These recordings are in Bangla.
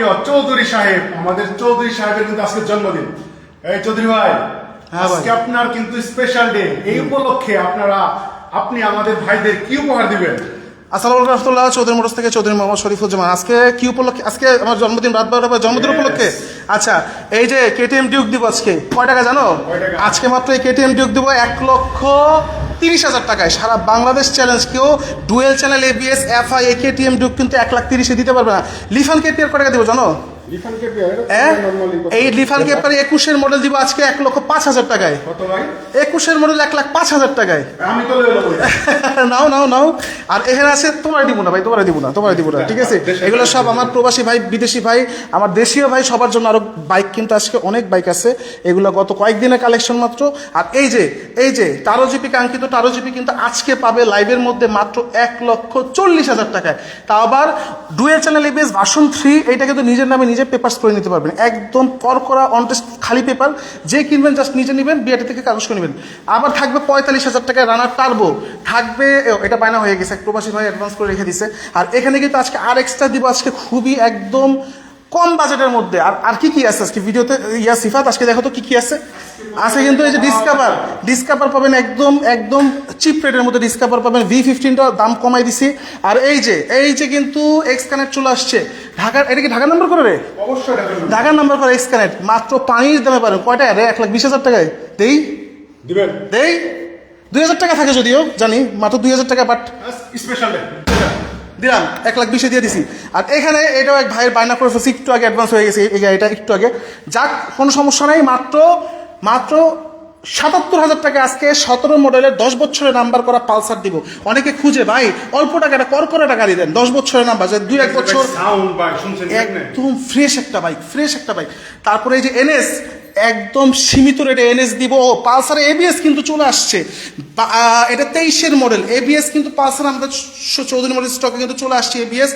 জনপ্রিয় চৌধুরী সাহেব আমাদের চৌধুরী সাহেবের কিন্তু আজকে জন্মদিন। এই চৌধুরী ভাই হ্যাঁ ভাই। আজকে আপনার কিন্তু স্পেশাল ডে এই উপলক্ষে আপনারা আপনি আমাদের ভাইদের কি উপহার দিবেন? আসসালামু রহমতুল্লাহ চৌধুরী মোটরস থেকে চৌধুরী মোহাম্মদ শরীফুজ্জামান আজকে কি উপলক্ষে আজকে আমার জন্মদিন রাত বারোটা জন্মদিন উপলক্ষে? আচ্ছা এই যে কেটিএম ডিউক দিব আজকে কয় টাকা জানো? আজকে মাত্র এই কেটিএম ডিউক দিব এক লক্ষ তিরিশ হাজার টাকায়। সারা বাংলাদেশ চ্যালেঞ্জ কেউ ডুয়েল চ্যানেল এবিএস এফআই এ কেটিএম ডুক কিন্তু এক লাখ তিরিশে দিতে পারবে না। লিফান কেটিআর করে টাকা দেবো জানো? এই লিফান কেপার একুশের মডেল দিব আজকে এক লক্ষ পাঁচ হাজার টাকায়। একুশের মডেল এক লাখ পাঁচ হাজার টাকায়। নাও নাও নাও। আর এখানে আছে তোমার দিব না ভাই তোমার দিব না তোমার দিব না ঠিক আছে? এগুলো সব আমার প্রবাসী ভাই বিদেশি ভাই আমার দেশীয় ভাই সবার জন্য আরও বাইক কিন্তু আজকে অনেক বাইক আছে। এগুলো গত কয়েকদিনের কালেকশন মাত্র। আর এই যে এই যে টারো জিপি কাঙ্ক্ষিত টারো জিপি কিন্তু আজকে পাবে লাইভের মধ্যে মাত্র এক লক্ষ চল্লিশ হাজার টাকায়। তা আবার dual channel ABS version three এটা কিন্তু নিজের নামে নিজে পেপার করে নিতে পারবেন। একদম করকরা অনটেস্ট খালি পেপার যে কিনবেন জাস্ট নিজে নেবেন বিআরটি থেকে কাগজ করে নেবেন। আবার থাকবে পঁয়তাল্লিশ হাজার টাকায় রানার টার্বো থাকবে এটা বায়না হয়ে গেছে প্রবাসী ভাই অ্যাডভান্স করে রেখে দিছে। আর এখানে কিন্তু আজকে আর এক্সট্রা দিব, আজকে খুবই একদম কম বাজেটের মধ্যে। আর আর কি কি আছে আজকে ভিডিওতে? ইয়া সিফাত আজকে দেখো তো কি কি আছে? আছে কিন্তু এই যে ডিসকাভার ডিসকাভার পাবেন একদম একদম চিপ রেটের মধ্যে ডিসকাভার পাবেন। ভি ফিফটিনটা দাম কমাই দিছি। আর এই যে এই যে কিন্তু এক্স কানেক্ট চলে আসছে। ঢাকার এটা কি ঢাকার নাম্বার করে রে? অবশ্যই ঢাকার নাম্বার করে এক্স কানেক্ট মাত্র পানির দামে পারেন কয় টাকা রে এক লাখ বিশ হাজার টাকায়। দেই? দিবেন। দেই? দুই হাজার টাকা থাকে যদিও জানি। মাত্র দুই হাজার টাকা বাট স্পেশাল দিলাম এক লাখ বিশে দিয়ে দিছি। আর এখানে এটাও এক ভাইয়ের বায়না করে একটু আগে অ্যাডভান্স হয়ে গেছে এই গাড়িটা একটু আগে। যাক কোনো সমস্যা নেই মাত্র মাত্র সাতাত্তর হাজার টাকা আজকে সতেরো মডেলের দশ বছরের নাম্বার করা পালসার দিব। অনেকে খুঁজে ভাই অল্প টাকাটা কর করে টাকা দিয়ে দেন। দশ বছরের নাম্বার যে দুই এক বছর? একদম ফ্রেশ একটা বাইক ফ্রেশ একটা বাইক তারপরে এই যে এনএস একদম সীমিত রেটে এনএস দিব। ও, পালসারে এবিএস কিন্তু চলে আসছে। এটা তেইশের মডেল এবিএস কিন্তু পালসার আমাদের চৌধুরী মডেল স্টকে কিন্তু চলে আসছে এবিএস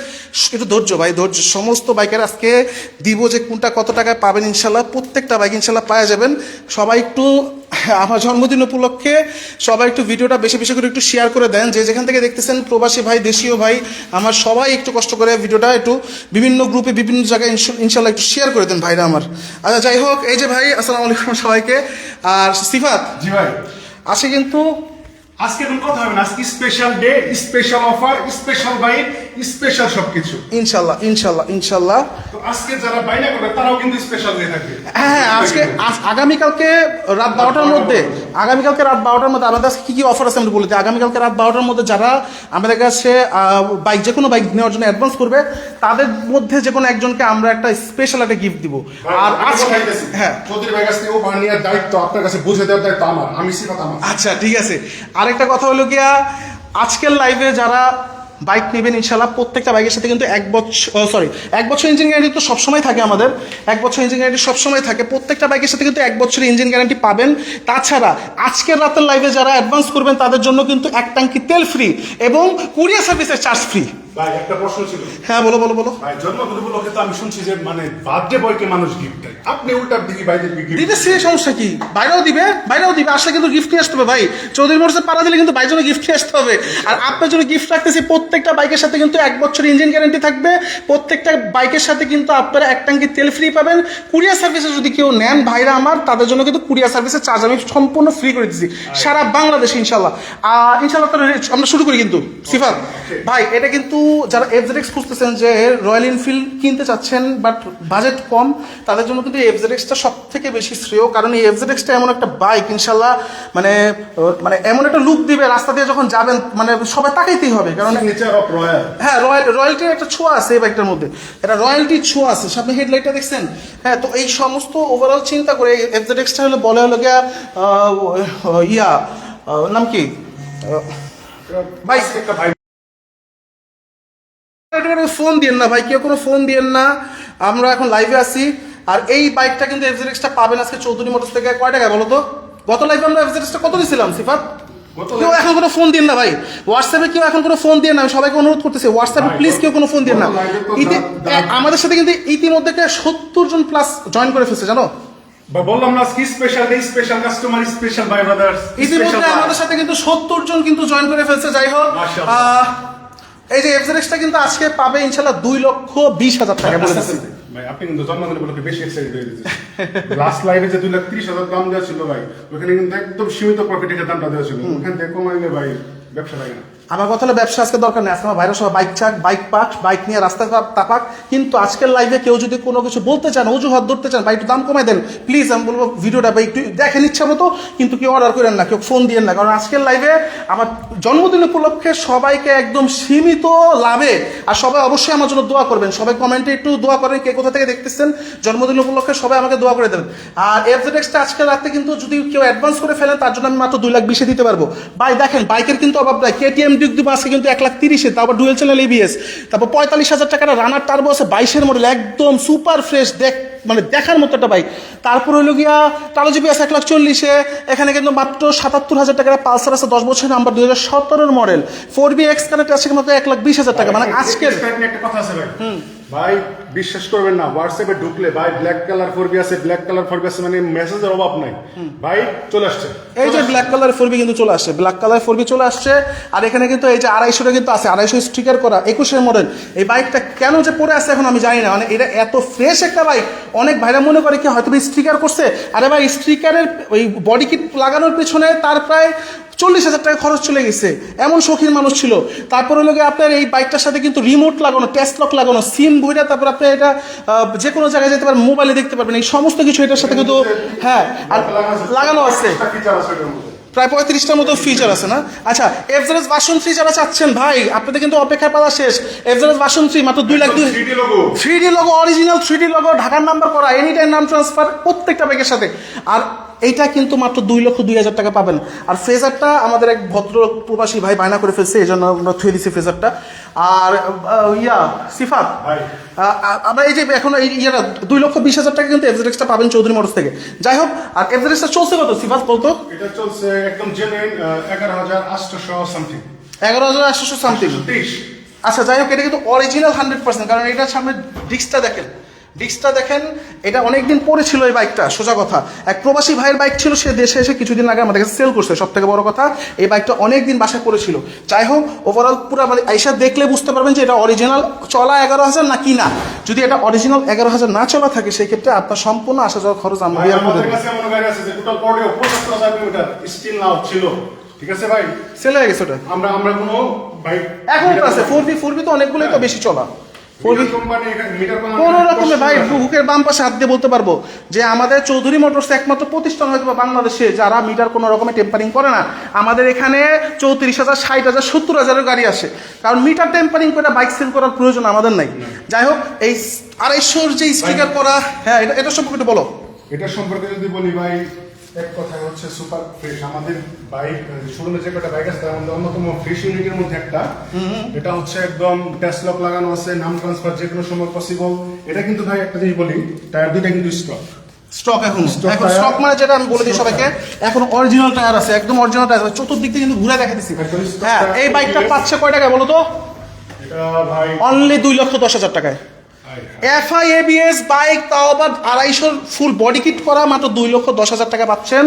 একটু ধৈর্য ভাই, ধৈর্য। সমস্ত বাইকের আজকে দিব যে কোনটা কত টাকায় পাবেন ইনশাল্লাহ। প্রত্যেকটা বাইক ইনশাল্লাহ পাওয়া যাবেন। সবাই একটু, আমার জন্মদিন উপলক্ষে সবাই একটু ভিডিওটা বেশি বেশি করে একটু শেয়ার করে দেন। যে যেখান থেকে দেখতেছেন প্রবাসী ভাই, দেশীয় ভাই, আমার সবাই একটু কষ্ট করে ভিডিওটা একটু বিভিন্ন গ্রুপে বিভিন্ন জায়গায় ইনশাল্লাহ একটু শেয়ার করে দেন ভাইরা আমার। আচ্ছা যাই হোক, এই যে ভাই আসসালামু আলাইকুম সবাইকে। আর সিফাত জি ভাই। আছে কিন্তু আজকে কোনো কথা হবে না আজকে special day special offer special bike special সবকিছু। ইনশাল্লাহ ইনশাল্লাহ ইনশাল্লাহ। তো আজকে যারা বাইনা করবে তারাও কিন্তু স্পেশাল হয়ে থাকবে হ্যাঁ হ্যাঁ আজকে আজ- আগামীকালকে রাত বারোটার মধ্যে আগামীকালকে রাত বারোটার মধ্যে আমাদের কাছে কী কী অফার আছে আমি বলে দিই। আগামীকালকে রাত বারোটার মধ্যে যারা আমাদের কাছে বাইক যে কোনো বাইক নেওয়ার জন্য অ্যাডভান্স করবে তাদের মধ্যে যে কোনো একজনকে আমরা একটা স্পেশাল একটা গিফট দিব। আর আজকে হ্যাঁ। চৌধুরী ভাই কাছ থেকে উপহার নেওয়ার দায়িত্ব আপনার কাছে বুঝে দেওয়ার দায়িত্ব আমার। আমি আমার। আচ্ছা ঠিক আছে। আরেকটা কথা হলো গিয়া আজকের লাইভে যারা বাইক নেবেন ইনশাল্লাহ প্রত্যেকটা বাইকের সাথে কিন্তু এক বছর সরি এক বছর ইঞ্জিন গ্যারান্টি তো সবসময় থাকে আমাদের। এক বছর ইঞ্জিন গ্যারান্টি সবসময় থাকে। প্রত্যেকটা বাইকের সাথে কিন্তু এক বছরের ইঞ্জিন গ্যারান্টি পাবেন। তাছাড়া আজকের রাতের লাইভে যারা অ্যাডভান্স করবেন, তাদের জন্য কিন্তু এক ট্যাঙ্কি তেল ফ্রি এবং কুরিয়ার সার্ভিসের চার্জ ফ্রি ভাই একটা প্রশ্ন ছিল। হ্যাঁ বলো বলো বলো। ভাই জন্মদিন উপলক্ষে তো আমি শুনছি যে মানে বার্থডে বয়কে মানুষ গিফট দেয়। আপনি উল্টা দিকে বাইদেরকে গিফট দিতে সে সমস্যা কি? বাইরেও দিবে বাইরেও দিবে আসলে কিন্তু গিফট নিয়ে আসতে হবে ভাই। চৌধুরী মোটরসে পাড়া দিলে কিন্তু জন্য গিফট নিয়ে আসতে হবে। আর আপনার জন্য গিফট রাখতেছি প্রত্যেকটা বাইকের সাথে কিন্তু এক বছর ইঞ্জিন গ্যারান্টি থাকবে। প্রত্যেকটা বাইকের সাথে কিন্তু আপনারা এক ট্যাঙ্কি তেল ফ্রি পাবেন। কুরিয়ার সার্ভিসে যদি কেউ নেন ভাইরা আমার তাদের জন্য কিন্তু কুরিয়ার সার্ভিসের চার্জ আমি সম্পূর্ণ ফ্রি করে দিচ্ছি সারা বাংলাদেশে ইনশাল্লাহ ইনশাল্লাহ তাহলে আমরা শুরু করি কিন্তু। সিফাত ভাই এটা কিন্তু যারা এফজেডেক্স খুঁজতেছেন যে রয়্যাল এনফিল্ড কিনতে চাচ্ছেন বাট বাজেট কম তাদের জন্য কিন্তু এফজেডেক্সটা সব থেকে বেশি শ্রেয় কারণ এই এফজেডেক্সটা এমন একটা বাইক ইনশাল্লাহ মানে মানে এমন একটা লুক দিবে রাস্তা দিয়ে যখন যাবেন মানে সবাই তাকাইতেই হবে কারণ হ্যাঁ রয়্যাল রয়্যালটির একটা ছোঁয়া আছে এই বাইকটার মধ্যে। এটা রয়্যালটির ছোঁয়া আছে সামনে হেডলাইটটা দেখছেন? হ্যাঁ তো এই সমস্ত ওভারঅল চিন্তা করে এফজেডেক্সটা হলো বলে হলো গিয়া ইয়া নাম কি? ভাই একটা ভাই ফোন দিয়েন না ভাই কেউ কোনো ফোন দিয়েন না। আমরা এখন লাইভে আছি। আর এই বাইকটা কিন্তু এফজেডেক্সটা পাবেন আজকে চৌধুরী মোটরস থেকে। কয় টাকা বলো তো? গত লাইভে আমরা এফজেডেক্সটা কত দিছিলাম সিফাত? কেউ এখন কোনো ফোন দিন না ভাই। হোয়াটসঅ্যাপে কেউ এখন কোনো ফোন দিয়ে না। আমি সবাইকে অনুরোধ করতেছি হোয়াটসঅ্যাপে প্লিজ কেউ কোনো ফোন দিয়ে না। আমাদের সাথে কিন্তু ইতিমধ্যে সত্তর জন প্লাস জয়েন করে ফেলছে জানো? বললাম না আজকে special day special customer special by brothers ইতিমধ্যে আমাদের সাথে কিন্তু সত্তর জন কিন্তু জয়েন করে ফেলছে যাই হোক। এই যে এফজেডেক্সটা কিন্তু আজকে পাবে ইনশাল্লাহ দুই লক্ষ বিশ হাজার টাকা বলে দিচ্ছি ভাই আপনি কিন্তু জন্মদিনে বলে বেশি এক্সাইটেড হয়ে গেছে লাস্ট লাইভে যে দুই লাখ ত্রিশ হাজার দাম দেওয়া ছিল ভাই ওখানে কিন্তু একদম সীমিত প্রফিটের দাম দেওয়া ছিল। ওখানে দেখো কমাইলে ভাই ব্যবসা লাগে না। আমার কথা হলো ব্যবসা আজকে দরকার নেই। আজকে আমার ভাইরা সবাই বাইক চাক বাইক পাক বাইক নিয়ে রাস্তা তাপাক কিন্তু আজকের লাইভে কেউ যদি কোনো কিছু বলতে চান, অজুহাত ধরতে চান ভাই একটু দাম কমাই দেন প্লিজ আমি বলব ভিডিওটা ভাই একটু দেখেন ইচ্ছা মতো, কিন্তু কেউ অর্ডার করেন না, কেউ ফোন দিয়েন না। কারণ আজকের লাইভে আমার জন্মদিন উপলক্ষে সবাইকে একদম সীমিত লাভে। আর সবাই অবশ্যই আমার জন্য দোয়া করবেন। সবাই কমেন্টে একটু দোয়া করেন কে কোথা থেকে দেখতেছেন। জন্মদিন উপলক্ষে সবাই আমাকে দোয়া করে দেবেন। আর এফজেডেক্সটা আজকে রাতে কিন্তু যদি কেউ অ্যাডভান্স করে ফেলেন, তার জন্য আমি মাত্র দুই লাখ বিশে দিতে পারব। ভাই দেখেন বাইকের কিন্তু অভাব নাই। কেটিএম ডিউক দিব আছে কিন্তু এক লাখ তিরিশে তারপর ডুয়েল চ্যানেল এবিএস তারপর পঁয়তাল্লিশ হাজার টাকার রানার টার্বো আছে বাইশের মডেল একদম সুপার ফ্রেশ দেখ মানে দেখার মতো একটা বাইক তারপর হইল গিয়া টালো জিবি আছে এক লাখ চল্লিশে এখানে কিন্তু মাত্র সাতাত্তর হাজার টাকার পালসার আছে দশ বছর নাম্বার দুই হাজার সতেরোর model four B X connect আছে মাত্র এক লাখ বিশ হাজার টাকা মানে আজকের একটা কথা আছে ভাই। ভাই বিশ্বাস করবেন না হোয়াটসঅ্যাপে ঢুকলে ভাই ব্ল্যাক কালার ফোরবি আছে ব্ল্যাক কালার ফোরবি আছে মানে মেসেজের অভাব নাই। ভাই চলে আসছে। এই যে ব্ল্যাক কালার ফোরবি কিন্তু চলে আসছে ব্ল্যাক কালার ফোরবি চলে আসছে আর এখানে কিন্তু এই যে আড়াইশোটা কিন্তু আছে আড়াইশো স্টিকার করা একুশের মডেল এই বাইকটা কেন যে পড়ে আছে এখন আমি জানি না মানে এটা এত ফ্রেশ একটা বাইক অনেক ভাইরা মনে করে কি হয়তো স্টিকার করছে আরে ভাই স্টিকারের ওই বডি কিট লাগানোর পেছনে তার প্রায় চল্লিশ হাজার টাকা খরচ চলে গেছে এমন শৌখিন মানুষ ছিল। তারপরে লোকে আপনার এই বাইকটার সাথে কিন্তু রিমোট লাগানো টেস্ট লক লাগানো সিম বইটা তারপর আপনি এটা যে কোনো জায়গায় যেতে পারবেন মোবাইলে দেখতে পারবেন। এই সমস্ত কিছু এটার সাথে কিন্তু হ্যাঁ আর লাগানো আছে। প্রায় পঁয়ত্রিশটার মতো ফিচার আছে না? আচ্ছা এফজারেস বাসন থ্রি যারা চাচ্ছেন ভাই আপনাদের কিন্তু অপেক্ষার পালা শেষ। এফজারেস বাসন ফ্রি মাত্র দুই লাখ দুই 3D logo। Three D logo original three D logo ঢাকার নাম্বার করা এনি টাইম নাম ট্রান্সফার প্রত্যেকটা ব্যাগের সাথে। আর এইটা কিন্তু মাত্র দুই লক্ষ দুই হাজার টাকা পাবেন। আর ফ্রেজারটা আমাদের এক ভদ্র প্রবাসী ভাই বায়না করে ফেলছে এই জন্য আমরা থুয়ে দিচ্ছি ফ্রেজারটা। আর ইয়া সিফাত আমরা এই যে এখন এই ইয়েটা দুই লক্ষ বিশ হাজার টাকা কিন্তু এফজেডেক্সটা পাবেন চৌধুরী মোটরস থেকে। যাই হোক আর এফজেডেক্সটা চলছে কত? সিফাত বলতো? এটা চলছে একদম জেনুইন এগারো হাজার আটশোশো সামথিং এগারো হাজার আটশোশো সামথিং আচ্ছা যাই হোক এটা কিন্তু অরিজিনাল হান্ড্রেড পার্সেন্ট কারণ এটার সামনে ডিস্কটা দেখেন। ডিস্কটা দেখেন এটা অনেকদিন পরে ছিল এই বাইকটা সোজা কথা। এক প্রবাসী ভাইয়ের বাইক ছিল সে দেশে এসে কিছুদিন আগে আমাদের কাছে সেল করছে সব থেকে বড় কথা এই বাইকটা অনেক দিন বাসায় পড়েছিল। যাই হোক ওভারঅল পুরো মানে আইসা দেখলে বুঝতে পারবেন যে এটা অরিজিনাল চলা এগারো হাজার না কি না। যদি এটা অরিজিনাল এগারো হাজার না চলা থাকে সেই ক্ষেত্রে আপনার সম্পূর্ণ আসা যাওয়ার খরচ আমরা করে ছিল। ঠিক আছে ভাই? সেল হয়ে গেছে ওটা। আমরা আমরা কোনো বাইক এখন আছে ফোর বি ফোর বি তো অনেকগুলোই তো বেশি চলা। কোন রকমের ভাই বুকের বাম পাশে হাত দিয়ে বলতে পারব যে আমাদের চৌধুরী মোটরস একমাত্র প্রতিষ্ঠান হয়তো বাংলাদেশে যারা মিটার কোনো রকমের টেম্পারিং করে না। আমাদের এখানে চৌত্রিশ হাজার ষাট হাজার সত্তর হাজারের গাড়ি আসে। কারণ মিটার টেম্পারিং করে বাইক সেল করার প্রয়োজন আমাদের নাই। যাই হোক এই আড়াইশোর যে স্টিকার করা হ্যাঁ এটা এটা সম্পর্কে একটু বলো। এটা সম্পর্কে যদি বলি ভাই এক কথা হচ্ছে সুপার ফ্রেশ আমাদের বাইক শোরুমে যে কটা বাইক আছে তার মধ্যে অন্যতম ফ্রেশ ইউনিটের মধ্যে একটা। এটা হচ্ছে একদম টেস্ট লক লাগানো আছে নাম ট্রান্সফার যে কোনো সময় পসিবল এটা কিন্তু ভাই একটা জিনিস বলি টায়ার দুইটা কিন্তু স্টক স্টক এখন। এখন স্টক মানে যেটা আমি বলে দিই সবাইকে এখন অরিজিনাল টায়ার আছে একদম অরিজিনাল টায়ার চতুর্দিক থেকে কিন্তু ঘুরে দেখা দিচ্ছি একদম হ্যাঁ এই বাইকটা পাচ্ছে কয় টাকায় বলো তো? এটা ভাই অনলি দুই লক্ষ দশ হাজার টাকায়। এফআই এবিএস বাইক তাও আবার আড়াইশোর ফুল বডি কিট করা মাত্র দুই লক্ষ দশ হাজার টাকা পাচ্ছেন।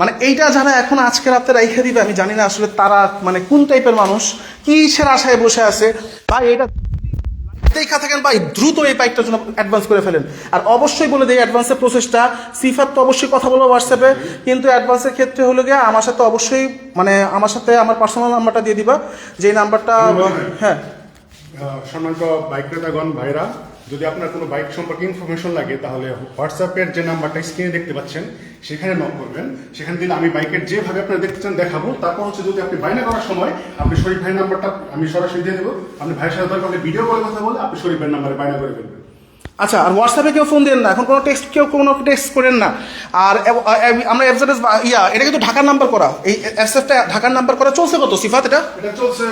মানে এইটা যারা এখন আজকে রাতে রেখে দিবে আমি জানি না আসলে তারা মানে কোন টাইপের মানুষ কিসের আশায় বসে আছে। ভাই এটা দেখা থাকেন ভাই দ্রুত এই বাইকটার জন্য অ্যাডভান্স করে ফেলেন। আর অবশ্যই বলে দিই অ্যাডভান্সের প্রসেসটা সিফার তো অবশ্যই কথা বলব হোয়াটসঅ্যাপে কিন্তু অ্যাডভান্সের ক্ষেত্রে হলো গিয়ে আমার সাথে অবশ্যই মানে আমার সাথে আমার পার্সোনাল নাম্বারটা দিয়ে দিবা। যে নাম্বারটা হ্যাঁ। সম্মানিত বাইক ক্রেতাগণ ভাইরা যদি আপনার কোনো বাইক সম্পর্কে ইনফরমেশন লাগে তাহলে হোয়াটসঅ্যাপের যে নাম্বারটা স্ক্রিনে দেখতে পাচ্ছেন সেখানে নক করবেন। সেখান দিন আমি বাইকের যেভাবে আপনারা দেখতে চান দেখাবো। তারপর হচ্ছে যদি আপনি বাইনা করার সময় আপনি শরীফ ভাইয়ের নাম্বারটা আমি সরাসরি দিয়ে দেবো। আপনি ভাইয়ের সাথে দরকার ভিডিও কলে কথা বলে আপনি শরীফ ভাইয়ের নাম্বারে বাইনা করে ফেলবেন। আচ্ছা আর হোয়াটসঅ্যাপে কেউ ফোন দেন না। এখন কোনো টেক্সট কেউ কোনো টেক্সট করেন না। আর আমরা এফজেডএস ইয়া এটা কিন্তু ঢাকার নাম্বার করা। এই এসএফটা ঢাকার নাম্বার করা চলছে কত? সিফাত এটা? এটা চলছে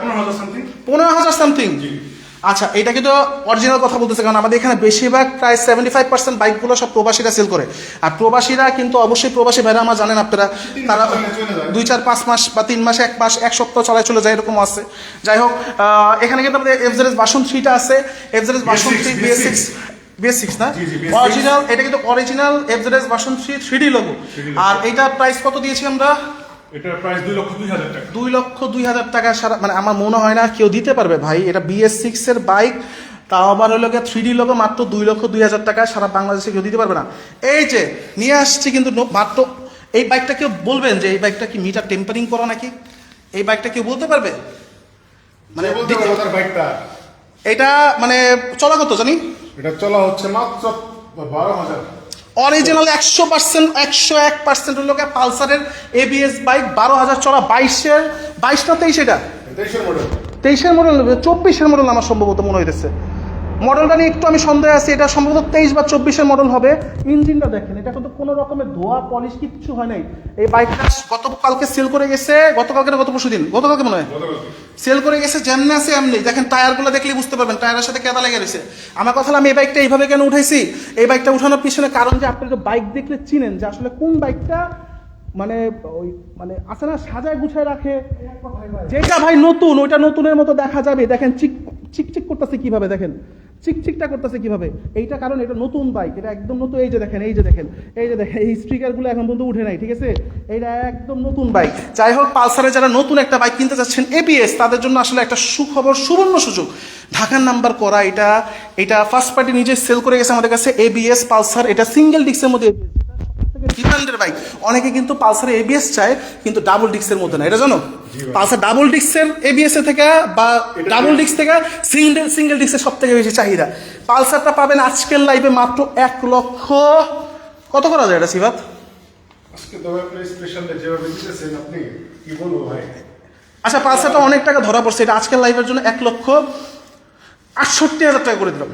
পনেরো হাজার সামথিং পনেরো হাজার সামথিং জি। আচ্ছা এটা কিন্তু অরিজিনাল কথা বলতেছে কারণ আমাদের এখানে বেশিরভাগ প্রায় সেভেন্টি ফাইভ পার্সেন্ট বাইকগুলো সব প্রবাসীরা সেল করে। আর প্রবাসীরা কিন্তু অবশ্যই প্রবাসী ভাইরা আমার জানেন আপনারা তারা। দুই চার পাঁচ মাস বা তিন মাস এক মাস এক সপ্তাহ চলায় চলে যায় এরকম আছে। যাই হোক এখানে কিন্তু আমাদের এফজেরেস বাসন থ্রিটা আছে। FZS version three BS6, BS six BS six না? জি, জি, BS6 অরিজিনাল এটা কিন্তু original FZS version three three D logo আর এইটা প্রাইস কত দিয়েছি আমরা? এটার প্রাইস দুই লক্ষ দুই হাজার টাকা। দুই লক্ষ দুই হাজার টাকা সারা মানে আমার মনে হয় না কেউ দিতে পারবে ভাই। এটা বিএস সিক্স এর বাইক তাও আবার হলো গিয়ে থ্রি ডি লোগো মাত্র দুই লক্ষ দুই হাজার টাকা সারা বাংলাদেশে কেউ দিতে পারবে না। এই যে নিয়ে আসছি কিন্তু মাত্র এই বাইকটা কেউ বলবেন যে এই বাইকটা কি মিটার টেম্পারিং করা নাকি? এই বাইকটা কেউ বলতে পারবে? মানে বলতে বাইকটা এটা মানে চলা কত জানি? এটা চলা হচ্ছে মাত্র বারো হাজার। অরিজিনাল একশো পার্সেন্ট একশো এক পার্সেন্ট হলো পালসারের এবিএস বাইক বারো হাজার চড়া বাইশের বাইশ না তেইশ এটা? তেইশের মডেল তেইশের মডেল চব্বিশের মডেল আমার সম্ভবত মনে হইতেছে। মডেলটা নিয়ে একটু আমি সন্দেহ আছি। এটা সম্ভবত তেইশ বা চব্বিশের মডেল হবে। ইঞ্জিনটা দেখেন এটা কিন্তু কোনো রকমের ধোয়া পলিশ কিচ্ছু হয় নাই। এই বাইকটা গতকালকে সেল করে গেছে গতকালকে গত পরশু দিন? গতকালকে মনে হয়? সেল করে গেছে যেমনি আছে এমনি। দেখেন টায়ারগুলো দেখলেই বুঝতে পারবেন টায়ারের সাথে কেদা লেগে রয়েছে। আমার কথা আমি এই বাইকটা এইভাবে কেন উঠাইছি? এই বাইকটা উঠানোর পিছনে কারণ যে আপনি বাইক দেখলে চিনেন যে আসলে কোন বাইকটা মানে ওই মানে আছে না সাজায় গুছায় রাখে। যেটা ভাই নতুন ওইটা নতুনের মতো দেখা যাবে। দেখেন চিক চিকচিক করতেছে কীভাবে দেখেন। চিকচিকটা করতেছে কীভাবে? এইটা কারণ এটা নতুন বাইক এটা একদম নতুন, এই যে দেখেন, এই যে দেখেন, এই যে দেখেন, এই স্টিকারগুলো এখন পর্যন্ত উঠে নাই, ঠিক আছে? এটা একদম নতুন বাইক যাই হোক, পালসারে যারা নতুন একটা বাইক কিনতে চাচ্ছেন এবিএস তাদের জন্য আসলে একটা সুখবর, সুবর্ণ সুযোগ। ঢাকার নাম্বার করা, এটা এটা ফার্স্ট পার্টি নিজে সেল করে গেছে আমাদের কাছে এবিএস পালসার, এটা সিঙ্গেল ডিস্কের মধ্যে ডিমান্ডের বাইক অনেকে কিন্তু পালসারে এবিএস চায় কিন্তু ডাবল ডিস্কের মধ্যে না। এটা জানো? পালসার ডাবল ডিস্কের এবিএস এর থেকে বা ডাবল ডিস্ক থেকে সিঙ্গেল সিঙ্গেল ডিস্কের সব থেকে বেশি চাহিদা। পালসারটা পাবেন আজকের লাইভে মাত্র এক লক্ষ। কত করা যায় এটা সিবাত আজকে তো আপনি স্পেশাল যেভাবে দিতেছেন আপনি কি বলব ভাই? আচ্ছা পালসারটা অনেক টাকা ধরা পড়ছে। এটা আজকের লাইভের জন্য এক লক্ষ আটষট্টি হাজার টাকা করে দিলাম।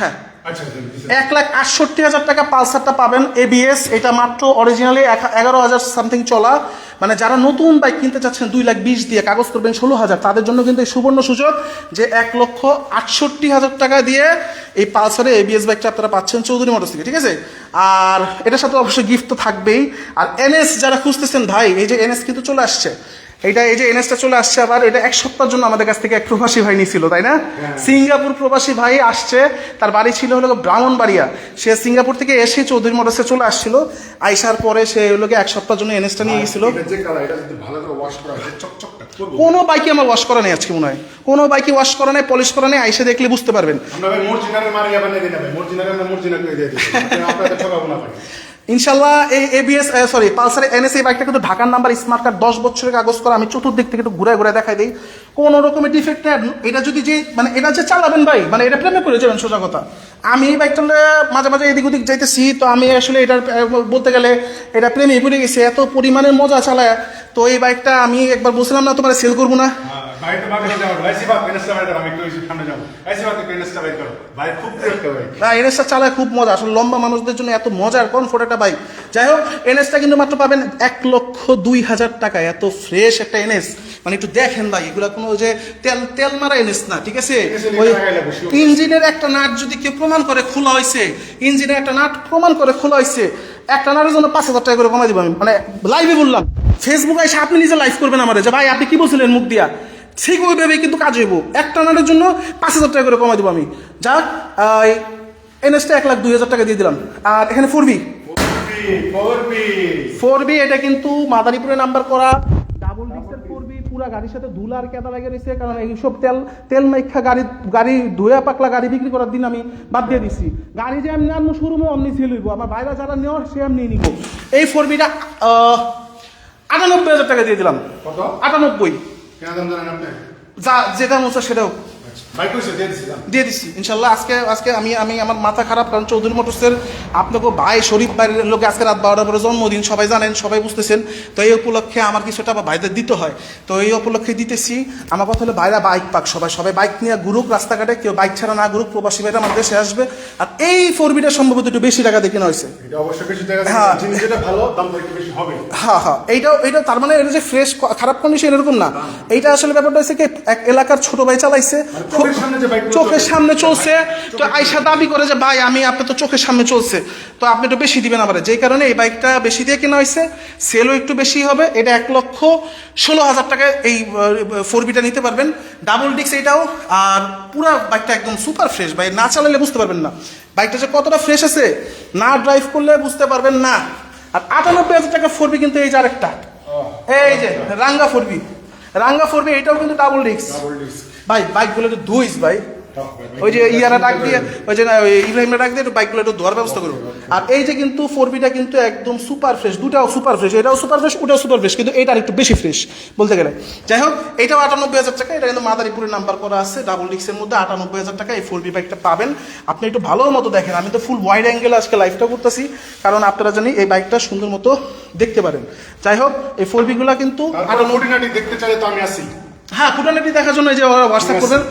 হ্যাঁ। এক লাখ আটষট্টি হাজার টাকা পালসারটা পাবেন এবিএস এটা মাত্র অরিজিনালি এগারো হাজার সামথিং চলা। মানে যারা নতুন বাইক কিনতে চাচ্ছেন, দুই লাখ বিশ দিয়ে কাগজ করবেন ষোলো হাজার। তাদের জন্য কিন্তু এই সুবর্ণ সুযোগ যে এক লক্ষ আটষট্টি হাজার টাকা দিয়ে এই পালসারে এবিএস বাইকটা আপনারা পাচ্ছেন চৌধুরী মোটরস থেকে, ঠিক আছে? আর এটার সাথে অবশ্যই গিফট তো থাকবেই। আর এনএস যারা খুঁজতেছেন, ভাই, এই যে এনএস কিন্তু চলে আসছে। এটা এই যে এনএসটা চলে আসছে আবার এটা এক সপ্তাহের জন্য আমাদের কাছ থেকে এক প্রবাসী ভাই নিয়েছিল তাই না? সিঙ্গাপুর প্রবাসী ভাই আসছে তার বাড়ি ছিল হলো ব্রাহ্মণবাড়িয়া। সে সিঙ্গাপুর থেকে এসে চৌধুরী মোটরসে চলে আসছিল। আইসার পরে সে হলো এক সপ্তাহের জন্য এনএসটা নিয়ে গেছিল হয় কোনো বাইকে আমার ওয়াশ করা নেই আজকে মনে হয়। কোনো বাইকে ওয়াশ করা নেই পলিশ করা নেই আইসে দেখলে বুঝতে পারবেন। ইনশাল্লাহ এই এবিএস সরি পালসার এনএস এই বাইকটা কিন্তু ঢাকার নাম্বার স্মার্ট কার্ড দশ বছরের কাগজ করা আমি চতুর্দিক থেকে একটু ঘুরে ঘুরে দেখাই দিই। কোন রকমের ডিফেক্ট এটা যদি যে মানে এটা যে চালাবেন ভাই মানে এটা প্রেমে করে যাবেন সোজা কথা। আমি এই বাইকটা মাঝে মাঝে এদিক ওদিক যাইতেছি তো আমি আসলে আহ, বলতে গেলে এটা প্রেমে পড়ে গেছে এত পরিমাণের মজা চালায়। তো এই বাইকটা আমি একবার বলছিলাম না তোমার সেল করব না। না এনএসটা চালায় খুব মজা। আসলে লম্বা মানুষদের জন্য এত মজার কমফোর্ট একটা বাইক যাই হোক এনএসটা কিন্তু মাত্র পাবেন এক লক্ষ দুই হাজার টাকা এত ফ্রেশ একটা এনএস মানে একটু দেখেন ভাই এগুলা কোনো যে তেল তেল মারা এনএস না ঠিক আছে? ওই. ইঞ্জিনের একটা নাট যদি কেউ প্রমাণ করে খোলা হয়েছে ইঞ্জিনের একটা নাট প্রমাণ করে খোলা হয়েছে একটা নাটের জন্য পাঁচ হাজার টাকা করে কমাই দিব আমি। মানে লাইভে বললাম। ফেসবুকে এসে আপনি নিজে লাইভ করবেন আমাদের যে ভাই আপনি কি বলছিলেন মুখ দিয়া? ঠিক ওইভাবে কিন্তু কাজ হইব। একটা নাটের জন্য পাঁচ হাজার টাকা করে কমাই দিব আমি। যাক এনএসটা এক লাখ দুই হাজার টাকা দিয়ে দিলাম। আর এখানে ফোর বি ফোর বি এটা কিন্তু মাদারীপুরে নাম্বার করা। ডাবল ডিক্সের ফোর বি পুরা গাড়ির সাথে ধুলার কেদা লাগে রয়েছে কারণ এইসব তেল তেল মাইখা গাড়ি গাড়ি ধুয়া পাকলা গাড়ি বিক্রি করার দিন আমি বাদ দিয়ে দিছি। গাড়ি যে এমনি আনব শোরুমে অমনি সেল হইব আমার বাইরে যারা নেওয়ার সে এমনি নিব। এই ফোর বিটা আটানব্বই হাজার টাকা দিয়ে দিলাম। কত? আটানব্বই। কেন দাম জানেন আপনি? যা যেটা মতো সেটাও। কইছে দিয়ে দিচ্ছি ইনশাল্লাহ আজকে আজকে আমি আমি আমার মাথা খারাপ কারণ চৌধুরী মোটরসের আপনাকে ভাই শরীফ বাইরের লোকে আজকে রাত বারোটার পরে জন্মদিন সবাই জানেন সবাই বুঝতেছেন। তো এই উপলক্ষে আমার কিছুটা আমার ভাইদের দিতে হয়। তো এই উপলক্ষে দিতেছি। আমার কথা হলো ভাইরা বাইক পাক সবাই সবাই বাইক নিয়ে ঘুরুক রাস্তাঘাটে কেউ বাইক ছাড়া না ঘুরুক প্রবাসী ভাইরা আমার দেশে আসবে। আর এই ফোর বিটা সম্ভবত একটু বেশি টাকা দিয়ে কেনা হয়েছে। হ্যাঁ। হ্যাঁ হ্যাঁ। এইটাও এটা তার মানে এটা যে ফ্রেশ খারাপ কন্ডিশন এরকম না। এইটা আসলে ব্যাপারটা হচ্ছে কি এক এলাকার ছোট ভাই চালাইছে। চোখের সামনে চলছে। তো আইসা দাবি করে যে ভাই আমি আপনি তো চোখের সামনে চলছে। তো আপনি একটু বেশি দিবেন আবার যেই কারণে এই বাইকটা বেশি দিয়ে কেনা হয়েছে সেলও একটু বেশি হবে। এটা এক লক্ষ ষোলো হাজার টাকায় এই ফোর বিটা নিতে পারবেন। ডাবল ডিক্স এটাও। আর পুরো বাইকটা একদম সুপার ফ্রেশ ভাই না চালালে বুঝতে পারবেন না। বাইকটা যে কতটা ফ্রেশ আছে না ড্রাইভ করলে বুঝতে পারবেন না। আর আটানব্বই হাজার টাকা ফোর বি কিন্তু এই যে আরেকটা। এই যে রাঙ্গা ফোর বি রাঙ্গা ফোর বি এটাও কিন্তু ডাবল ডিক্স ভাই বাইকগুলো তো ধুইস ভাই। ওই যে ইয়ারা ডাক দিয়ে ওই যে ইব্রাহিমরা ডাক দিয়ে একটু বাইকগুলো একটু ধোয়ার ব্যবস্থা করব আর এই যে কিন্তু ফোর বিটা কিন্তু একদম সুপার ফ্রেশ দুটাও সুপার ফ্রেশ এটাও সুপার ফ্রেশ ওটাও সুপার ফ্রেশ কিন্তু এটা একটু বেশি ফ্রেশ বলতে গেলে। যাই হোক এটাও আটানব্বই হাজার টাকা এটা কিন্তু মাদারীপুরের নাম্বার করা আছে ডাবল ডিক্সের মধ্যে আটানব্বই হাজার টাকা এই ফোর বি বাইকটা পাবেন। আপনি একটু ভালো মতো দেখেন আমি তো ফুল ওয়াইড অ্যাঙ্গেল আজকে লাইভটা করতেছি কারণ আপনারা জানি এই বাইকটা সুন্দর মতো দেখতে পারেন। যাই হোক এই ফোর বিগুলা কিন্তু আটানব্বই দেখতে চাইলে তো আমি আসি হ্যাঁ ফুটানেটি দেখার জন্য এই যে হোয়াটসঅ্যাপ করবেন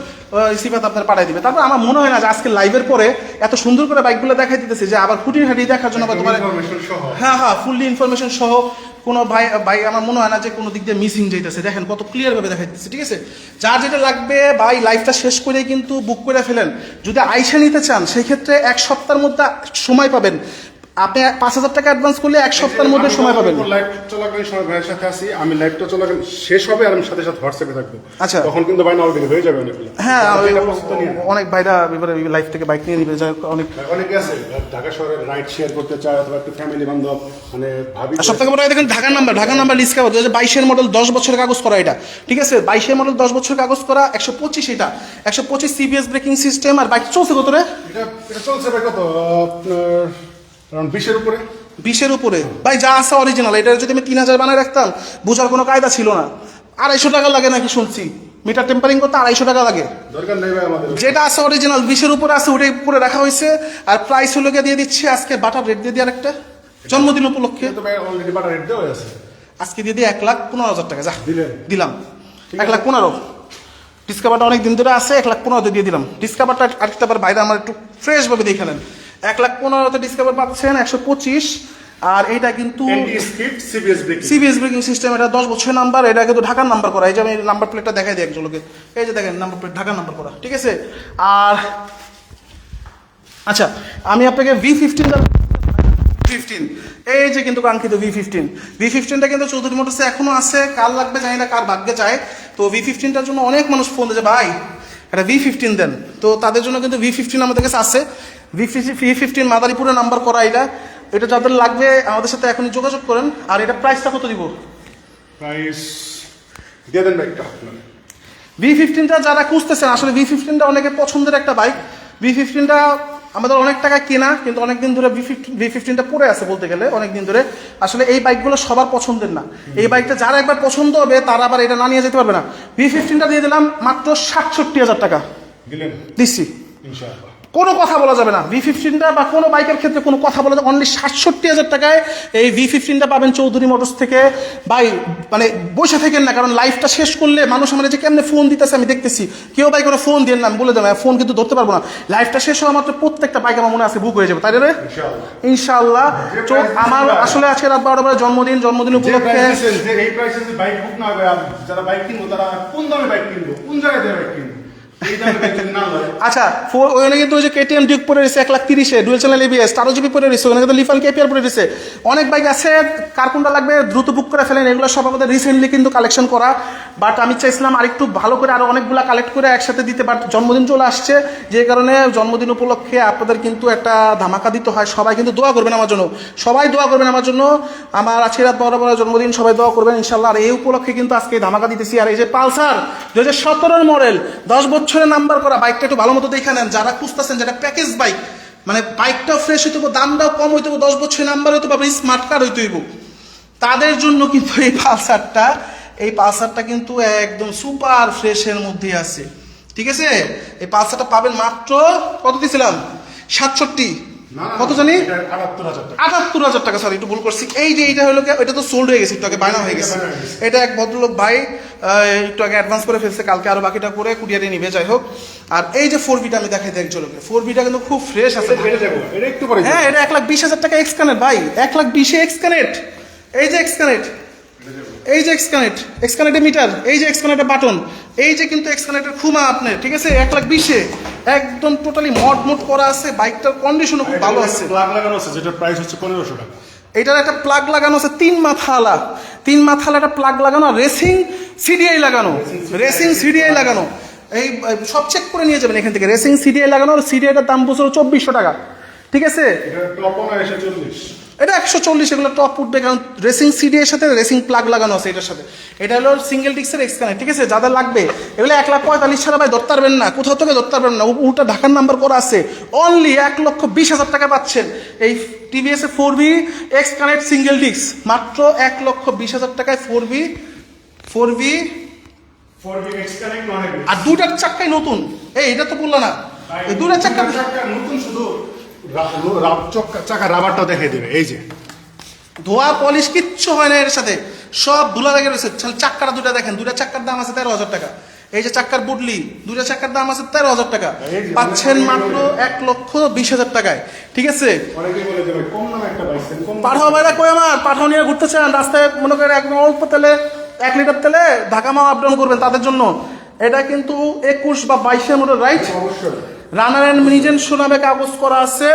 সিফাত আপনার পাঠাই দিবে। তারপর আমার মনে হয় না যে আজকে লাইভের পরে এত সুন্দর করে বাইকগুলো দেখাই দিতেছে যে আবার খুঁটিনাটি দেখার জন্য তোমার হ্যাঁ হ্যাঁ ফুললি ইনফরমেশন সহ কোনো ভাই ভাই আমার মনে হয় না যে কোনো দিক দিয়ে মিসিং যাইতেছে। দেখেন কত ক্লিয়ার ভাবে দেখা দিচ্ছে ঠিক আছে? যার যেটা লাগবে ভাই লাইফটা শেষ করে কিন্তু বুক করে ফেলেন। যদি আইসা নিতে চান সেই ক্ষেত্রে এক সপ্তাহের মধ্যে সময় পাবেন। আপনি পাঁচ হাজার টাকা অ্যাডভান্স করলে এক সপ্তাহের মধ্যে সময় পাবেন। লাইভ চলাকালীন সময় ভাইয়ের সাথে আসি আমি লাইভটা চলাকালীন শেষ হবে আর আমি সাথে সাথে হোয়াটসঅ্যাপে থাকব। আচ্ছা। তখন কিন্তু ভাই অলরেডি হয়ে যাবে অনেকগুলো। হ্যাঁ। অনেক ভাইরা এবারে লাইফ থেকে বাইক নিয়ে নিবে যাই অনেক অনেকে আছে ঢাকা শহরে রাইড শেয়ার করতে চায় অথবা একটু ফ্যামিলি বান্ধব মানে ভাবি সব থেকে বড় দেখেন ঢাকার নাম্বার ঢাকার নাম্বার লিস্ট কাগজ বাইশের মডেল দশ বছরের কাগজ করা এটা। ঠিক আছে? বাইশের মডেল দশ বছরের কাগজ করা একশো পঁচিশ এটা। একশো পঁচিশ সিবিএস ব্রেকিং সিস্টেম আর বাইক চলছে কত রে? এটা চলছে কত? আপনার বিশের উপরে। বিশের উপরে। ভাই যা আছে অরিজিনাল এটা যদি আমি তিন হাজার বানায় রাখতাম বোঝার কোনো কায়দা ছিল না। আড়াইশো টাকা লাগে নাকি শুনছি? মিটার টেম্পারিং করতে আড়াইশো টাকা লাগে। দরকার নেই ভাই আমাদের। যেটা আছে অরিজিনাল বিশের উপরে আছে ওটাই উপরে রাখা হয়েছে। আর প্রাইস হলো গিয়ে দিয়ে দিচ্ছে আজকে বাটার রেট দিয়ে দিয়ে আরেকটা। জন্মদিন উপলক্ষে। কিন্তু অলরেডি বাটা রেট দেওয়া আছে। আজকে দিয়ে দিয়ে এক লাখ পনেরো হাজার টাকা যা। দিলাম। এক লাখ পনেরো। ডিসকাভারটা অনেক দিন ধরে আছে এক লাখ পনেরো দিয়ে দিলাম। ডিসকাভারটা আরেকটা বার বাইরে আমার একটু ফ্রেশভাবে দেখে নেন। এক লাখ পনেরো পনেরোতে ডিসকাভার পাচ্ছেন একশো পঁচিশ। আর এটা কিন্তু সিবিএস ব্রেকিং সিস্টেম এটা দশ বছরের নাম্বার এটা কিন্তু ঢাকার নাম্বার করা। এই যে আমি নাম্বার প্লেটটা দেখাই দিই একজনকে। এই যে দেখেন নাম্বার প্লেট ঢাকার নাম্বার করা ঠিক আছে? আর আচ্ছা আমি আপনাকে ভি ফিফটিন ফিফটিন এই যে কিন্তু কাঙ্ক্ষিত ভি ফিফটিন ভি ফিফটিনটা কিন্তু চৌধুরী মোটরসে এখনও আছে। কার লাগবে জানি না কার ভাগ্যে চায় তো ভি ফিফটিনটার জন্য অনেক মানুষ ফোন দিয়েছে ভাই এটা ভি ফিফটিন দেন। তো তাদের জন্য কিন্তু ভি ফিফটিন আমাদের কাছে আছে। ভি ভি ফিফটিন মাদারীপুরে নাম্বার করা এটা। এটা যাদের লাগবে আমাদের সাথে এখনই যোগাযোগ করেন। আর এটা প্রাইসটা কত দিব? প্রাইস দিয়ে দেন ভাই একটা ভি ফিফটিনটা যারা খুঁজতেছেন আসলে ভি ফিফটিনটা অনেকের পছন্দের একটা বাইক ভি ফিফটিনটা আমাদের অনেক টাকা কেনা কিন্তু অনেক দিন ধরে ভি ফিফটিন ভি ফিফটিনটা পড়ে আছে বলতে গেলে অনেক দিন ধরে। আসলে এই বাইকগুলো সবার পছন্দের না। এই বাইকটা যারা একবার পছন্দ হবে তারা আবার এটা না নিয়ে যেতে পারবে না। ভি ফিফটিনটা দিয়ে দিলাম মাত্র সাতষট্টি হাজার টাকা। দিলেন? দিচ্ছি। ইনশাআল্লাহ। কোনো কথা বলা যাবে না। ভি ফিফটিনটা বা কোনো বাইকের ক্ষেত্রে কোনো কথা বলা যাবে অনলি সাতষট্টি হাজার টাকায় এই ভি ফিফটিনটা পাবেন চৌধুরী মোটরস থেকে। বাই মানে বসে থাকেন না কারণ লাইফটা শেষ করলে মানুষ আমার যে কেমনে ফোন দিতেছে আমি দেখতেছি। কেউ বাইক করে ফোন দিয়ে না বলে দেবো ফোন কিন্তু ধরতে পারব না। লাইফটা শেষ হওয়া মাত্র প্রত্যেকটা বাইক আমার মনে আছে বুক হয়ে যাবে তাই রে? ইনশাল্লাহ ইনশাআল্লাহ। যে চৌ- price আমার আসলে আজকে রাত বারোটা বারে জন্মদিন জন্মদিন উপলক্ষে যারা বাইক কিনবো তারা কোন দামে বাইক কিনবো? কোন জায়গায় বাইক কিনবো? আচ্ছা ফোর, ওখানে কিন্তু ওই যে কেটিএম ডিউক পরে রয়েছে এক লাখ তিরিশে ডুয়েল চ্যানেল এবিএস তেরো জিবি পরে রয়েছে, ওখানে কিন্তু লিফান কেপিআর পরে রয়েছে। অনেক বাইক আছে, কার কোনটা লাগবে দ্রুত বুক করে ফেলেন, এগুলো সব আমাদের রিসেন্টলি কিন্তু কালেকশন করা। বাট আমি চাইছিলাম আরেকটু ভালো করে আরও অনেকগুলো কালেক্ট করে একসাথে দিতে বাট জন্মদিন চলে আসছে, যে কারণে জন্মদিন উপলক্ষে আপনাদের কিন্তু একটা ধামাকা দিতে হয়। সবাই কিন্তু দোয়া করবেন আমার জন্য, সবাই দোয়া করবেন আমার জন্য। আমার আজকে রাত বড় বড় জন্মদিন, সবাই দোয়া করবেন ইনশাল্লাহ আর এই উপলক্ষে কিন্তু আজকে ধামাকা দিতেছি। আর এই যে পালসার দু হাজার সতেরোর মডেল দশ বছরের নাম্বার করা বাইকটা একটু ভালো মতো দেখে নেন। যারা খুঁজতেছেন যেটা প্যাকেজ বাইক মানে বাইকটাও ফ্রেশ হইতে হবে, দামটাও কম হইতে হবে, দশ বছরের নাম্বার হইতে হবে স্মার্ট কার্ড হইতে হইব। তাদের জন্য কিন্তু এই পালসারটা এই পালসারটা কিন্তু একদম সুপার ফ্রেশের মধ্যে আছে। ঠিক আছে? এই পালসারটা পাবেন মাত্র কত দিয়েছিলাম সাতষট্টি। কত জানি? এটা 78,000 টাকা। আটাত্তর হাজার টাকা স্যার একটু ভুল করছি। এই যে এইটা হলো এটা তো সোল্ড হয়ে গেছে একটু আগে বায়না হয়ে গেছে। এটা। এটা এক ভদ্রলোক ভাই একটু আগে অ্যাডভান্স করে ফেলছে কালকে আরও বাকিটা করে কুরিয়ারে নিবে যাই হোক। আর এই যে ফোর বিটা আমি দেখাই দিই একজনকে ফোর বিটা কিন্তু খুব ফ্রেশ আছে। এটা এটা হ্যাঁ এটা এক লাখ বিশ হাজার টাকা এক্স কানেক্ট ভাই। এক লাখ বিশে এক্স কানেক্ট এই যে এক্স কানেক্ট এই যে এক্স কানেক্ট এক্স কানেক্টের মিটার এই যে এক্স কানেক্টের বাটন এই যে কিন্তু এক্স কানেক্টের খুমা আপনার ঠিক আছে? এক লাখ বিশে। একদম টোটালি মড মোড করা আছে বাইকটার কন্ডিশনও খুব ভালো আছে। প্লাগ লাগানো আছে যেটার প্রাইস হচ্ছে পনেরোশো টাকা। এটার একটা প্লাগ লাগানো আছে তিন মাথালা। তিন মাথালা একটা প্লাগ লাগানো রেসিং সিডিআই লাগানো। রেসিং সিডিআই লাগানো। এই সব চেক করে নিয়ে যাবেন এখান থেকে। রেসিং সিডিআই লাগানো আর সিডিআইটার দাম বছর চব্বিশশো টাকা। ঠিক আছে? এটা একশো চল্লিশ এগুলো টপ উঠবে কারণ রেসিং সিডি এর সাথে রেসিং প্লাগ লাগানো আছে এটার সাথে। এটা হলো সিঙ্গেল ডিক্সের এক্সকানে ঠিক আছে? যাদের লাগবে। এগুলো এক লাখ পঁয়তাল্লিশ ছাড়া ভাই ধরতে পারবেন না কোথাও থেকে ধরতে পারবেন না উল্টা ঢাকার নাম্বার করা আছে। অনলি এক লক্ষ বিশ হাজার টাকা পাচ্ছেন। এই টিভিএস এ four B X connect single ডিক্স মাত্র এক লক্ষ বিশ হাজার টাকায় ফোর বি ফোর বি আর দুটার চাক্কাই নতুন। এই এটা তো বলল না। এই দুটার চাক্কা নতুন শুধু। চাকা রাবারটাও দেখাই দেবে এই যে। ধোয়া পলিশ কিচ্ছু হয় না এর সাথে। সব ধুলা লেগে রয়েছে। চাক্কাটা দুটা দেখেন দুটা চাক্কার দাম আছে তেরো হাজার টাকা। এই যে চাক্কার বুটলি দুটা চাক্কার দাম আছে তেরো হাজার টাকা। পাচ্ছেন মাত্র এক লক্ষ বিশ হাজার টাকায়। ঠিক আছে? পাঠাও ভাইরা কই আমার? পাঠাও নিয়ে ঘুরতে চান। রাস্তায় মনে করেন একদম অল্প তেলে এক লিটার তেলে ঢাকা মাও আপ ডাউন করবেন তাদের জন্য। এটা কিন্তু একুশ বা বাইশের মতো রাইট অবশ্যই। রানার অ্যান্ড মিনিজেন শোনাবে কাগজ করা আছে।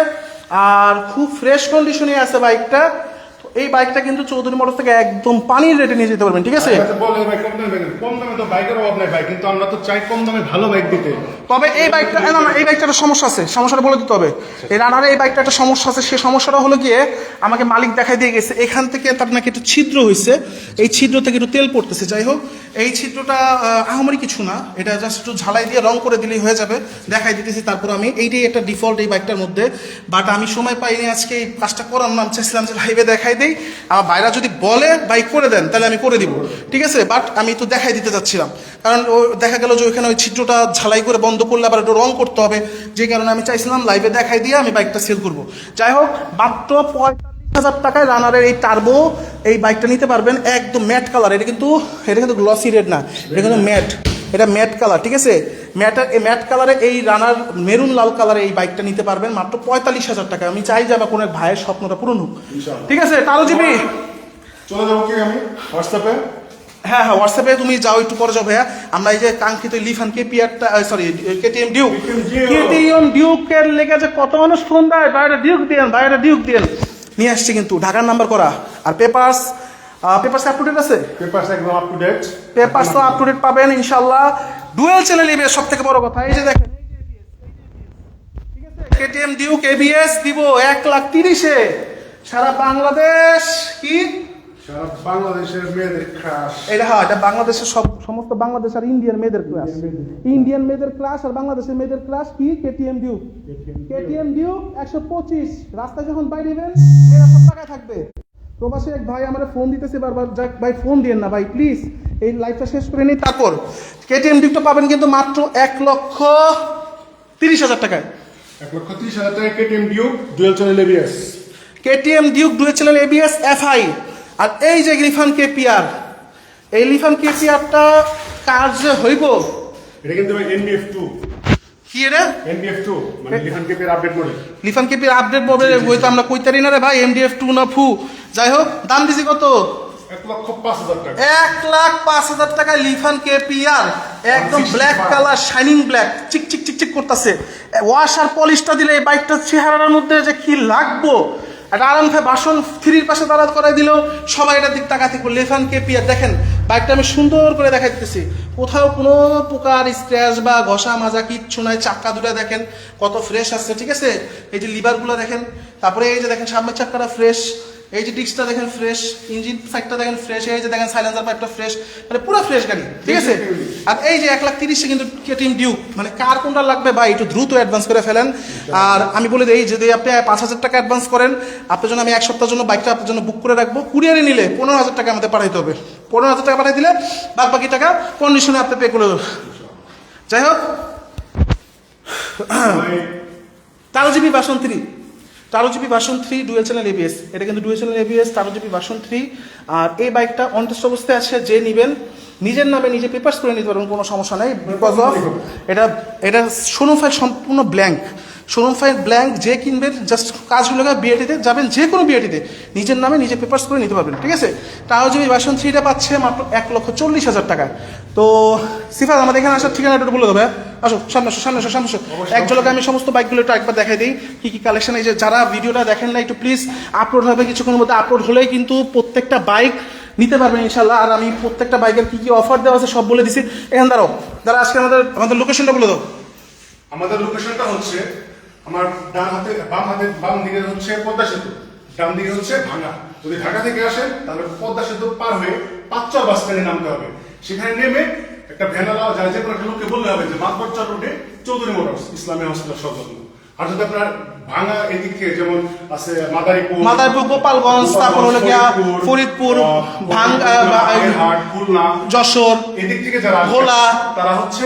আর খুব ফ্রেশ কন্ডিশনে আছে বাইকটা এই বাইকটা কিন্তু চৌধুরী মোটর থেকে একদম পানির রেটে নিয়ে যেতে পারবেন ঠিক আছে? আচ্ছা, কম দামে তো বাইকের অভাব নাই ভাই কিন্তু আমরা তো চাই কম দামে ভালো বাইক দিতে। তবে এই বাইকটা না না এই বাইকটা একটা সমস্যা আছে সমস্যাটা বলে দিতে হবে। এই রানারে এই বাইকটা একটা সমস্যা আছে সেই সমস্যাটা হলো গিয়ে আমাকে মালিক দেখাই দিয়ে গেছে এখান থেকে তার নাকি একটু ছিদ্র হয়েছে এই ছিদ্র থেকে একটু তেল পড়তেছে যাই হোক। এই ছিদ্রটা আহ, আহামরি কিছু না এটা জাস্ট একটু ঝালাই দিয়ে রং করে দিলেই হয়ে যাবে দেখাই দিতেছি তারপর আমি এইটাই একটা ডিফল্ট এই বাইকটার মধ্যে। বাট আমি সময় পাইনি আজকে এই কাজটা করার নাম চেয়েছিলাম যে লাইভে দেখাই দেই, আমার বাইরা যদি বলে বাইক করে দেন, তাহলে আমি করে দিব। ঠিক আছে? বাট আমি তো দেখাই দিতে চাচ্ছিলাম। কারণ ও দেখা গেল যে ওইখানে ওই ছিদ্রটা ঝালাই করে বন্ধ করলে আবার একটু রং করতে হবে। যে কারণে আমি চাইছিলাম লাইভে দেখাই দিয়ে আমি বাইকটা সেল করব। যাই হোক, মাত্র পঁয়তাল্লিশ হাজার টাকায় রানারের এই টার্বো এই বাইকটা নিতে পারবেন একদম ম্যাট কালার এটা কিন্তু এটা কিন্তু গ্লসি রেড না, এটা কিন্তু ম্যাট এটা ম্যাট কালার ঠিক আছে? ম্যাটার এই ম্যাট কালারে এই রানার মেরুন লাল কালারে এই বাইকটা নিতে পারবেন মাত্র পঁয়তাল্লিশ হাজার টাকা। আমি চাই যে আমার কোনো ভাইয়ের স্বপ্নটা পূরণ হোক। ঠিক আছে কারও জিবি চলে যাব কি আমি? হোয়াটসঅ্যাপে হ্যাঁ হ্যাঁ হোয়াটসঅ্যাপে তুমি যাও একটু পরে যাও ভাইয়া। আমরা এই যে কাঙ্ক্ষিত লিফান কেপিআরটা সরি কেটিএম ডিউক। কেটিএম ডিউকের লেগে যে কত মানুষ ফোন দেয়? বাইরে ডিউক দিয়েন বাইরে ডিউক দিয়েন। নিয়ে আসছি কিন্তু ঢাকার নাম্বার করা। আর papers papers up to date আছে? পেপারস একদম আপ টু ডেট পেপার্স তো আপ টু ডেট পাবেন ইনশাল্লাহ ডুয়েল চ্যানেল ইবে সব থেকে বড় কথা এই যে দেখেন। কেটিএম ডিউক এবিএস দিব এক লাখ তিরিশে। সারা বাংলাদেশ কি? সারা বাংলাদেশের মেয়েদের ক্রাশ এটা হ্যাঁ এটা বাংলাদেশের সব সমস্ত বাংলাদেশ আর ইন্ডিয়ান মেয়েদের ক্লাস ইন্ডিয়ান মেয়েদের ক্লাস আর বাংলাদেশের মেয়েদের ক্লাস কি? কেটিএম ডিউ কেটিএম ডিউ একশো পঁচিশ। রাস্তায় যখন বাইরেবেন মেয়েরা সব টাকায় থাকবে। প্রবাসী এক ভাই আমার ফোন দিতেছে বারবার যাক ভাই ফোন দিয়েন না ভাই প্লিজ এই লাইফটা শেষ করে নিই তারপর কেটিএম ডিউটা পাবেন কিন্তু মাত্র এক লক্ষ তিরিশ হাজার টাকায়। এক লক্ষ ত্রিশ হাজার টাকা KTM Duke dual channel ABS KTM Duke dual channel ABS FI আর এই যে লিফান কেপিআর এই লিফান কেপিআরটা কার যে হইব? এটা কিন্তু এনবিএফ টু কি এটা? এনবিএফ টু মানে কেপের আপডেট মডেল লিফান কেপির আপডেট বলবে হয়তো আমরা কইতারি না রে ভাই এমডিএফ টু না ফু। যাই হোক দাম দিছি কত? এক লাখ পাঁচ হাজার টাকা লিফান কেপিআর একদম ব্ল্যাক কালার শাইনিং ব্ল্যাক চিক চিক চিক চিক করতেছে। ওয়াশ আর পলিশটা দিলে এই বাইকটার চেহারার মধ্যে যে কি লাগবো? একটা আরাম খায় বাসন থ্রির পাশে দাঁড়া করাই দিলেও সবাই এটার দিক তাকাতে লেফান কেপিআর। দেখেন বাইকটা আমি সুন্দর করে দেখাই দিতেছি কোথাও কোনো প্রকার স্ক্র্যাচ বা ঘষা মাজা কিচ্ছু নাই, চাক্কা দুটা দেখেন কত ফ্রেশ আসছে, ঠিক আছে? এই যে লিভারগুলো দেখেন, তারপরে এই যে দেখেন, সামনের চাক্কাটা ফ্রেশ এই যে ডিস্কটা দেখেন ফ্রেশ ইঞ্জিন সাইডটা দেখেন ফ্রেশ এই যে দেখেন সাইলেন্সার পাইপটা ফ্রেশ মানে পুরো ফ্রেশ গাড়ি ঠিক আছে? আর এই যে এক লাখ তিরিশে কিন্তু কেটিএম ডিউক মানে কার কোনটা লাগবে ভাই? একটু দ্রুত অ্যাডভান্স করে ফেলেন। আর আমি বলে দিই যদি আপনি পাঁচ হাজার টাকা অ্যাডভান্স করেন আপনার জন্য আমি এক সপ্তাহের জন্য বাইকটা আপনার জন্য বুক করে রাখব। কুরিয়ারে নিলে পনেরো হাজার টাকা আমাদের পাঠাইতে হবে। পনেরো হাজার টাকা পাঠিয়ে দিলে বাদ বাকি টাকা কন্ডিশনে আপনি পে করে দেবেন। যাই হোক। তেরো জিবি বাসন থ্রি তেরো ভার্সন বাসন থ্রি ডুয়েল চ্যানেল এবিএস এটা কিন্তু ডুয়েল চ্যানেল এবিএস তারোজিপি ভার্সন বাসন থ্রি। আর এই বাইকটা অনটেস্ট অবস্থায় আছে যে নিবেন নিজের নামে নিজে পেপার্স করে নিতে পারবেন কোনো সমস্যা নেই বিকজ অফ এটা এটা সোনোফাইল ফাইল সম্পূর্ণ ব্ল্যাঙ্ক শোরুম ফাইল ব্ল্যাঙ্ক যে কিনবেন জাস্ট কাজ হলো বিআইটিতে যাবেন যে কোনো বিআইটিতে নিজের নামে নিজে পেপার্স করে নিতে পারবেন ঠিক আছে? তাও জিবি বাসন থ্রিটা পাচ্ছে মাত্র এক লক্ষ চল্লিশ হাজার টাকা। তো সিফাত আমাদের এখানে আসার ঠিকানাটা বলে দেবে আসো সামনে আসো সামনে আসো সামনে আসো। এক ঝলকে আমি সমস্ত বাইকগুলো একটু একবার দেখাই দিই কি কি কালেকশন এই যে যারা ভিডিওটা দেখেন না একটু প্লিজ আপলোড হবে কিছুক্ষণের মধ্যে আপলোড হলেই কিন্তু প্রত্যেকটা বাইক নিতে পারবেন ইনশাল্লাহ আর আমি প্রত্যেকটা বাইকের কি কি অফার দেওয়া আছে সব বলে দিছি। এখান দাঁড়াও দাঁড়া আজকে আমাদের আমাদের লোকেশনটা বলে দাও। আমাদের লোকেশনটা হচ্ছে আমার ডান হাতে বাম হাতে বাম দিকে হচ্ছে পদ্মা সেতু। ডান দিকে হচ্ছে ভাঙা যদি ঢাকা থেকে আসেন তাহলে পদ্মা সেতু পার হয়ে পাঁচচর বাস স্ট্যান্ডে নামতে হবে। সেখানে নেমে একটা ভ্যানালা যায় যে কোনো একটা লোককে বললে হবে যে মাতবরচর রোডে চৌধুরী মোটরস ইসলামী হসপিটাল সংলগ্ন আর যদি আপনার ভাঙা এদিক থেকে যেমন আছে মাদারীপুর মাদারীপুর, গোপালগঞ্জ, তারপর হলো গিয়া ফরিদপুর, ভাং- আহ, বাগেরহাট, খুলনা যশোর এদিক থেকে যারা ভোলা। তারা হচ্ছে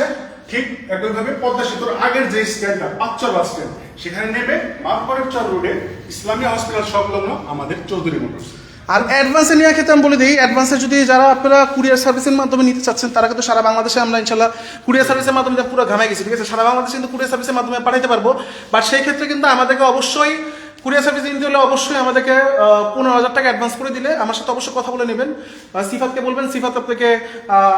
ঠিক একইভাবে পদ্মা সেতুর আগের যে স্ট্যান্ডটা পাঁচচর বাস স্ট্যান্ড সেখানে নেমে মাতবরের চর রোডে ইসলামী হসপিটাল সংলগ্ন আমাদের চৌধুরী মোটরস। আর অ্যাডভান্সে নেওয়ার ক্ষেত্রে আমি বলে দিই অ্যাডভান্সে যদি যারা আপনারা কুরিয়ার সার্ভিসের মাধ্যমে নিতে চাচ্ছেন, তারা কিন্তু সারা বাংলাদেশে আমরা ইনশাল্লাহ কুরিয়ার সার্ভিসের মাধ্যমে পুরো ঘামে গেছি, ঠিক আছে? সারা বাংলাদেশে কিন্তু কুরিয়ার সার্ভিসের মাধ্যমে পাঠাতে পারব। বাট সেই ক্ষেত্রে কিন্তু আমাদেরকে অবশ্যই কুরিয়ার সার্ভিস নিতে হলে অবশ্যই আমাদেরকে পনেরো হাজার টাকা অ্যাডভান্স করে দিলে আমার সাথে অবশ্যই কথা বলে নেবেন। সিফাতকে বলবেন সিফাত আপনাকে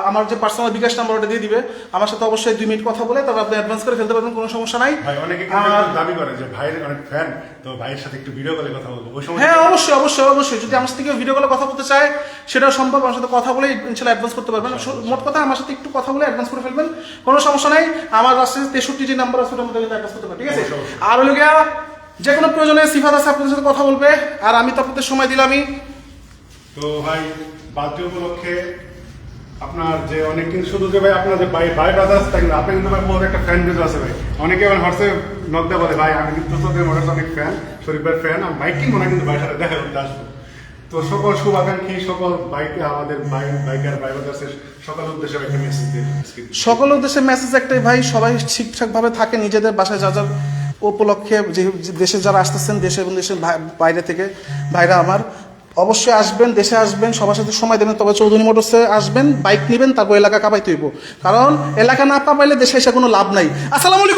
আমার যে পার্সোনাল বিকাশ নাম্বার ওটা দিয়ে দিবে। আমার সাথে অবশ্যই দুই মিনিট কথা বলে তারপর আপনি অ্যাডভান্স করে ফেলতে পারবেন কোনো সমস্যা নাই। অনেকে দাবি করে যে ভাইয়ের অনেক ফ্যান তো ভাইয়ের সাথে একটু ভিডিও কলে কথা বলব। হ্যাঁ অবশ্যই অবশ্যই অবশ্যই। যদি আমার সাথে কেউ ভিডিও কলে কথা বলতে চায় সেটাও সম্ভব। আমার সাথে কথা বলে ইনশাল্লাহ অ্যাডভান্স করতে পারবেন। মোট কথা আমার সাথে একটু কথা বলে অ্যাডভান্স করে ফেলবেন কোনো সমস্যা নাই। আমার আছে তেষট্টি যে নাম্বার আছে ওটা মধ্যে অ্যাডভান্স করতে পারেন ঠিক আছে। আর হলো গিয়া যে কোনো প্রয়োজনে সিফাত আছে আপনাদের সাথে কথা বলবে। আর আমি তো আপনাদের সময় দিলামই। তো ভাই বার্থডে উপলক্ষে আপনার যে অনেক কিন্তু শুধু যে ভাই আপনার যে ভাই ভাই ব্রাদার্স থাকেন আপনি কিন্তু ভাই বহুত একটা ফ্যান বেজ আছে ভাই। অনেকে আমার হোয়াটসঅ্যাপ নক দেওয়া বলে ভাই আমি কিন্তু তোদের মোটরস অনেক ফ্যান শরীফ ভাইয়ের ফ্যান আমি বাইক কিনবো না কিন্তু ভাইয়ের সাথে দেখা করতে আসব? তো সকল শুভাকাঙ্ক্ষী সকল বাইক আমাদের বাইক বাইকার ভাই ব্রাদার্সের সকল উদ্দেশ্যে একটা মেসেজ দিয়ে সকল উদ্দেশ্যে মেসেজ একটাই ভাই সবাই ঠিকঠাকভাবে থাকে নিজেদের বাসায় যা যা উপলক্ষে যে দেশে যারা আসতেছেন, দেশে এবং দেশের বাইরে থেকে ভাইরা আমার, অবশ্যই আসবেন, দেশে আসবেন, সবার সাথে সময় দেবেন। তবে চৌধুরী মোটরসে আসবেন, বাইক নেবেন, তারপর এলাকা কাঁপাইতে হইব। কারণ এলাকা না পাইলে দেশে এসে কোনো লাভ নাই। আসসালামু আলাইকুম।